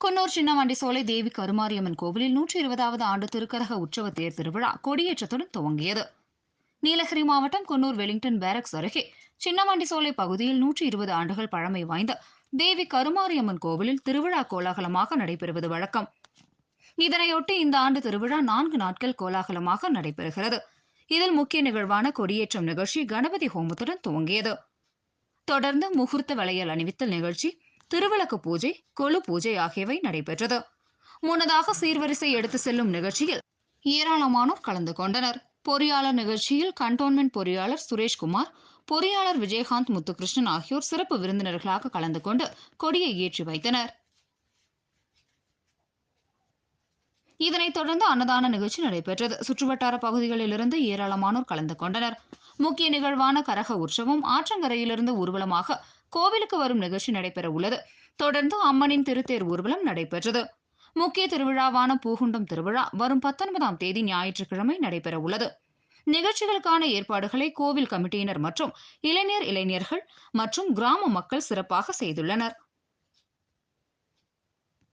குன்னூர் சின்னவண்டி சோலை தேவி கருமாரியம்மன் கோவிலில் நூற்றி இருபதாவது ஆண்டு திருக்கரக உற்சவ தேர் திருவிழா கொடியேற்றத்துடன் துவங்கியது. நீலகிரி மாவட்டம் குன்னூர் வெலிங்டன் பேரக்ஸ் அருகே சின்னவண்டி சோலை பகுதியில் நூற்றி இருபது ஆண்டுகள் பழமை வாய்ந்த தேவி கருமாரியம்மன் கோவிலில் திருவிழா கோலாகலமாக நடைபெறுவது வழக்கம். இதனையொட்டி இந்த ஆண்டு திருவிழா நான்கு நாட்கள் கோலாகலமாக நடைபெறுகிறது. இதில் முக்கிய நிகழ்வான கொடியேற்றம் நிகழ்ச்சி கணபதி ஹோமத்துடன் துவங்கியது. தொடர்ந்து முகூர்த்த வளையல் அணிவித்தல் நிகழ்ச்சி திருவிளக்கு பூஜை கொலு பூஜை ஆகியவை நடைபெற்றது. முன்னதாக சீர்வரிசை எடுத்து செல்லும் நிகழ்ச்சியில் ஏராளமானோர் கலந்து கொண்டனர். பொறியாளர் நிகழ்ச்சியில் கண்டோன்மெண்ட் பொறியாளர் சுரேஷ்குமார் பொறியாளர் விஜயகாந்த் முத்துகிருஷ்ணன் ஆகியோர் சிறப்பு விருந்தினர்களாக கலந்து கொண்டு கொடியை ஏற்றி வைத்தனர். இதனைத் தொடர்ந்து அன்னதான நிகழ்ச்சி நடைபெற்றது. சுற்றுவட்டார பகுதிகளிலிருந்து ஏராளமானோர் கலந்து கொண்டனர். முக்கிய நிகழ்வான கரக உற்சவம் ஆற்றங்கரையிலிருந்து ஊர்வலமாக கோவிலுக்கு வரும் நிகழ்ச்சி நடைபெற உள்ளது. தொடர்ந்து அம்மனின் திருத்தேர் ஊர்வலம் நடைபெற்றது. முக்கிய திருவிழாவான பூகுண்டம் திருவிழா வரும் பத்தொன்பதாம் தேதி ஞாயிற்றுக்கிழமை நடைபெற உள்ளது. நிகழ்ச்சிகளுக்கான ஏற்பாடுகளை கோவில் கமிட்டியினர் மற்றும் இளைஞர் இளைஞர்கள் மற்றும் கிராம மக்கள் சிறப்பாக செய்துள்ளனர்.